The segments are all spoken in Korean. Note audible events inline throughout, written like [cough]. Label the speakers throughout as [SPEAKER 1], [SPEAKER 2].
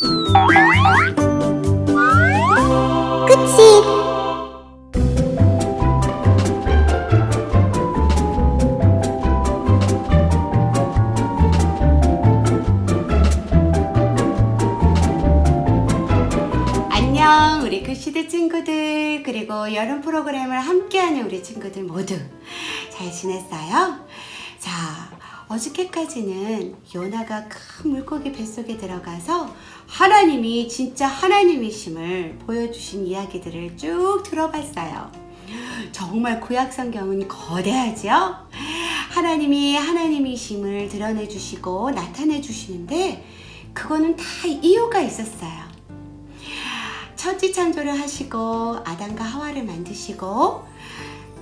[SPEAKER 1] 끝이
[SPEAKER 2] 안녕 우리 글씨들 친구들 그리고 여름 프로그램을 함께하는 우리 친구들 모두 잘 지냈어요? 자 어저께까지는 요나가 큰 물고기 뱃속에 들어가서 하나님이 진짜 하나님이심을 보여주신 이야기들을 쭉 들어봤어요 정말 구약 성경은 거대하죠? 하나님이 하나님이심을 드러내 주시고 나타내 주시는데 그거는 다 이유가 있었어요 천지 창조를 하시고 아담과 하와를 만드시고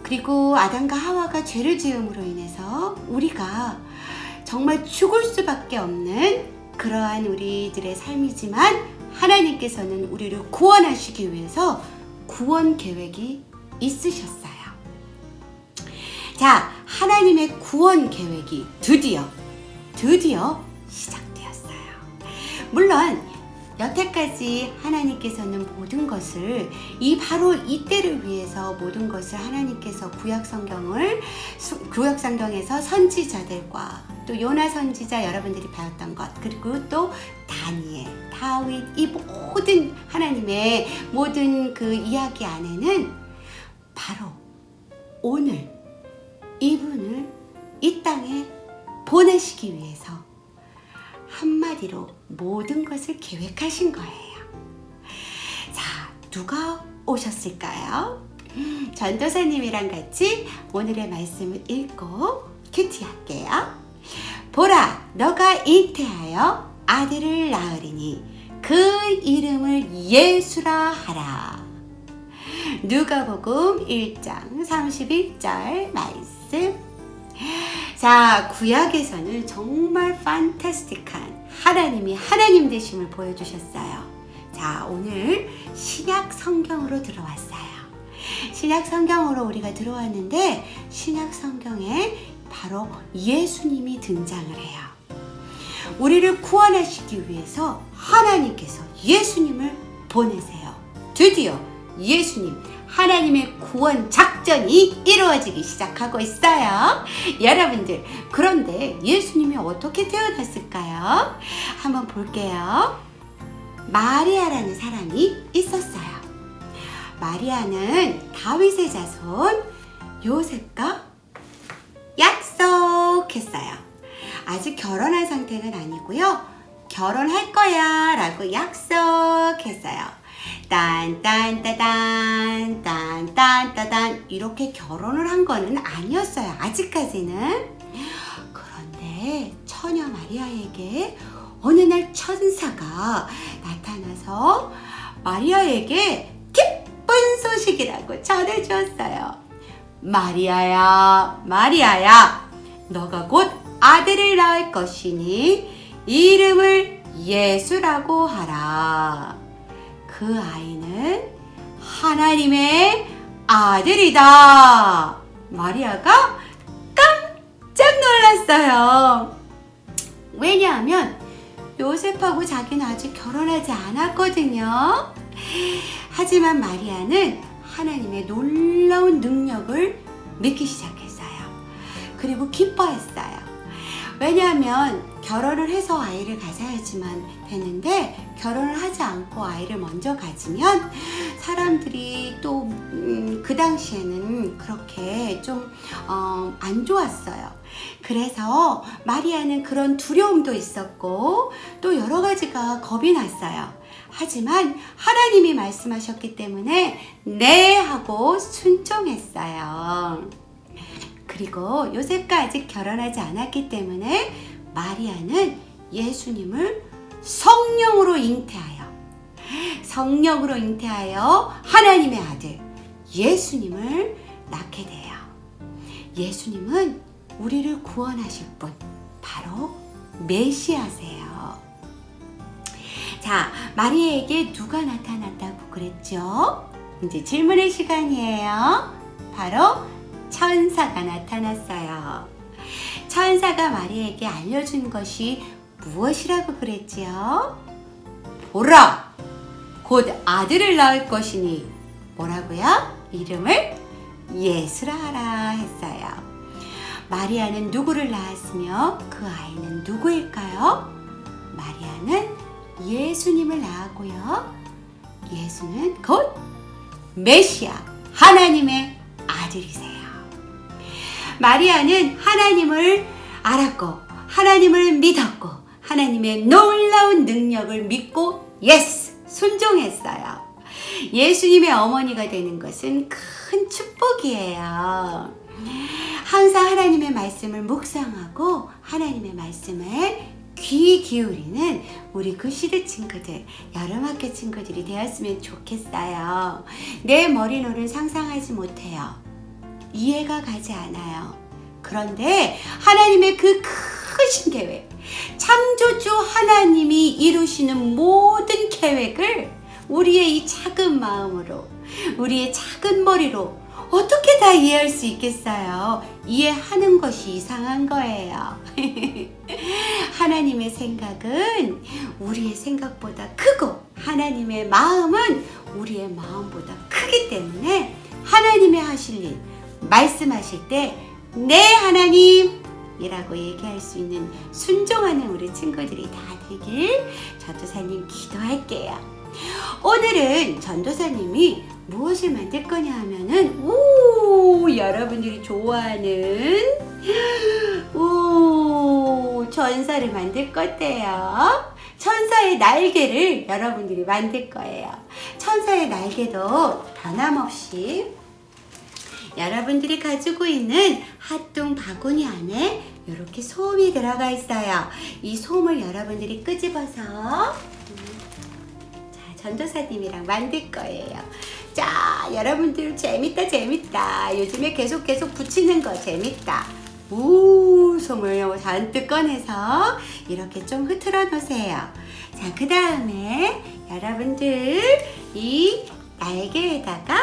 [SPEAKER 2] 그리고 아담과 하와가 죄를 지음으로 인해서 우리가 정말 죽을 수밖에 없는 그러한 우리들의 삶이지만 하나님께서는 우리를 구원하시기 위해서 구원 계획이 있으셨어요. 자, 하나님의 구원 계획이 드디어 드디어 시작되었어요. 물론 여태까지 하나님께서는 모든 것을 이 바로 이때를 위해서 모든 것을 하나님께서 구약 성경을 수- 구약 성경에서 선지자들과 또 요나 선지자 여러분들이 배웠던 것 그리고 또 다니엘, 다윗 이 모든 하나님의 모든 그 이야기 안에는 바로 오늘 이분을 이 땅에 보내시기 위해서 한마디로 모든 것을 계획하신 거예요. 자, 누가 오셨을까요? 전도사님이랑 같이 오늘의 말씀을 읽고 큐티할게요. 보라, 너가 잉태하여 아들을 낳으리니 그 이름을 예수라 하라. 누가복음 1장 31절 말씀. 자, 구약에서는 정말 판타스틱한 하나님이 하나님 되심을 보여주셨어요. 자, 오늘 신약 성경으로 들어왔어요. 신약 성경으로 우리가 들어왔는데 신약 성경에 바로 예수님이 등장을 해요. 우리를 구원하시기 위해서 하나님께서 예수님을 보내세요. 드디어 예수님, 하나님의 구원 작전이 이루어지기 시작하고 있어요. 여러분들, 그런데 예수님이 어떻게 태어났을까요? 한번 볼게요. 마리아라는 사람이 있었어요. 마리아는 다윗의 자손 요셉과 약속했어요. 아직 결혼한 상태는 아니고요. 결혼할 거야 라고 약속했어요. 딴딴따단 딴딴따단 이렇게 결혼을 한 거는 아니었어요. 아직까지는. 그런데 처녀 마리아에게 어느 날 천사가 나타나서 마리아에게 기쁜 소식이라고 전해주었어요. 마리아야, 마리아야, 너가 곧 아들을 낳을 것이니 이름을 예수라고 하라. 그 아이는 하나님의 아들이다. 마리아가 깜짝 놀랐어요. 왜냐하면 요셉하고 자기는 아직 결혼하지 않았거든요. 하지만 마리아는 하나님의 놀라운 능력을 믿기 시작했어요. 그리고 기뻐했어요. 왜냐하면 결혼을 해서 아이를 가져야지만 되는데 결혼을 하지 않고 아이를 먼저 가지면 사람들이 또그 당시에는 그렇게 좀 어, 안 좋았어요. 그래서 마리아는 그런 두려움도 있었고 또 여러 가지가 겁이 났어요. 하지만 하나님이 말씀하셨기 때문에 네 하고 순종했어요. 그리고 요셉과 아직 결혼하지 않았기 때문에 마리아는 예수님을 성령으로 잉태하여 성령으로 잉태하여 하나님의 아들 예수님을 낳게 돼요. 예수님은 우리를 구원하실 분 바로 메시아세요. 자, 마리아에게 누가 나타났다고 그랬죠? 이제 질문의 시간이에요. 바로 천사가 나타났어요. 천사가 마리아에게 알려준 것이 무엇이라고 그랬지요? 보라 곧 아들을 낳을 것이니 뭐라고요? 이름을 예수라 하라 했어요. 마리아는 누구를 낳았으며 그 아이는 누구일까요? 마리아는 예수님을 낳았고요. 예수는 곧 메시아 하나님의 아들이세요. 마리아는 하나님을 알았고 하나님을 믿었고 하나님의 놀라운 능력을 믿고 예스 순종했어요. 예수님의 어머니가 되는 것은 큰 축복이에요. 항상 하나님의 말씀을 묵상하고 하나님의 말씀에 귀 기울이는 우리 그 시대 친구들, 여름학교 친구들이 되었으면 좋겠어요. 내 머리로는 상상하지 못해요. 이해가 가지 않아요. 그런데 하나님의 그 크신 계획, 창조주 하나님이 이루시는 모든 계획을 우리의 이 작은 마음으로, 우리의 작은 머리로 어떻게 다 이해할 수 있겠어요? 이해하는 것이 이상한 거예요. [laughs] 하나님의 생각은 우리의 생각보다 크고 하나님의 마음은 우리의 마음보다 크기 때문에 하나님의 하실 일, 말씀하실 때 네 하나님 이라고 얘기할 수 있는 순종하는 우리 친구들이 다 되길 전도사님 기도할게요. 오늘은 전도사님이 무엇을 만들 거냐 하면은 오 여러분들이 좋아하는 오 전사를 만들 건데요. 천사의 날개를 여러분들이 만들 거예요. 천사의 날개도 변함없이 여러분들이 가지고 있는 핫뚱 바구니 안에 이렇게 솜이 들어가 있어요. 이 솜을 여러분들이 끄집어서 음, 자 전도사님이랑 만들 거예요. 자 여러분들 재밌다 재밌다. 요즘에 계속 계속 붙이는 거 재밌다. 우 솜을 잔뜩 꺼내서 이렇게 좀 흐트러 놓으세요. 자 그 다음에 여러분들 이 날개에다가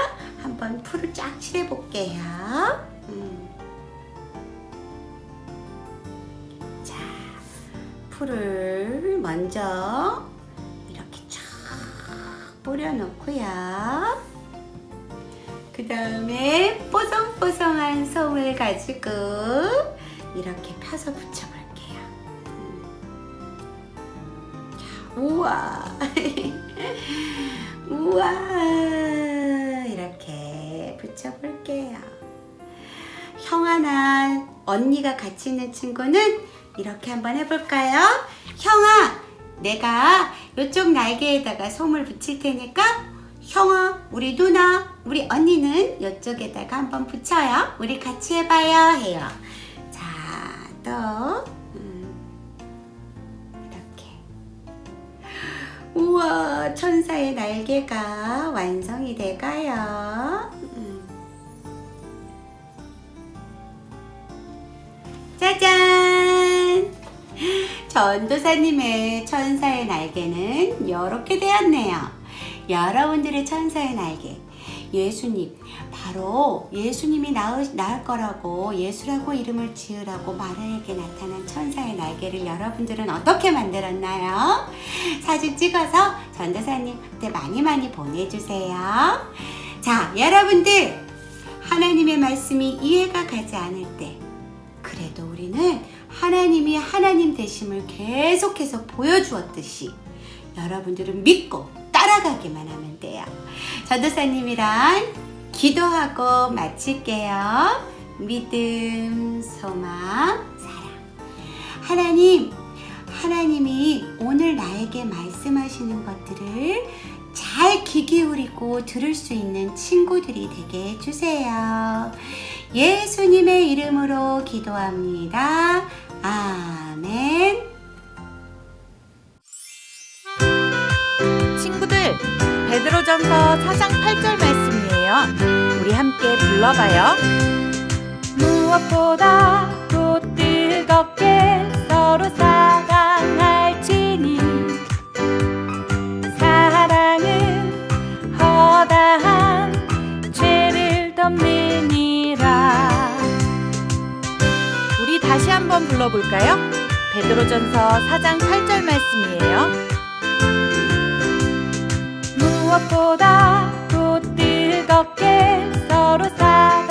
[SPEAKER 2] 솜을 가지고 이렇게 펴서 붙여볼게요. 음. 자, 우와. [laughs] 우와 이렇게 붙여볼게요 형아나 언니가 같이 있는 친구는 이렇게 한번 해볼까요? 형아 내가 이쪽 날개에다가 솜을 붙일 테니까 형아 우리 누나 우리 언니는 이쪽에다가 한번 붙여요 우리 같이 해봐요 해요 자또 우와, 천사의 날개가 완성이 돼가요. 음. 짜잔! 전도사님의 천사의 날개는 이렇게 되었네요. 여러분들의 천사의 날개. 예수님, 바로 예수님이 낳을, 낳을 거라고 예수라고 이름을 지으라고 마리아에게 나타난 천사의 날개를 여러분들은 어떻게 만들었나요? 사진 찍어서 전도사님한테 많이 많이 보내주세요. 자, 여러분들 하나님의 말씀이 이해가 가지 않을 때 그래도 우리는 하나님이 하나님 되심을 계속해서 보여주었듯이 여러분들은 믿고 따라가기만 하면 돼요. 전도사님이랑 기도하고 마칠게요. 믿음, 소망, 사랑. 하나님, 하나님이 오늘 나에게 말씀하시는 것들을 잘 귀 기울이고 들을 수 있는 친구들이 되게 해주세요. 예수님의 이름으로 기도합니다. 아멘.
[SPEAKER 1] 베드로전서 4장 8절 말씀이에요. 우리 함께 불러봐요. 무엇보다 더 뜨겁게 서로 사랑할지니 사랑은 허다한 죄를 덮느니라. 우리 다시 한번 불러볼까요? 베드로전서 4장 8절 말씀이에요. 무엇보다 또 뜨겁게 서로 사랑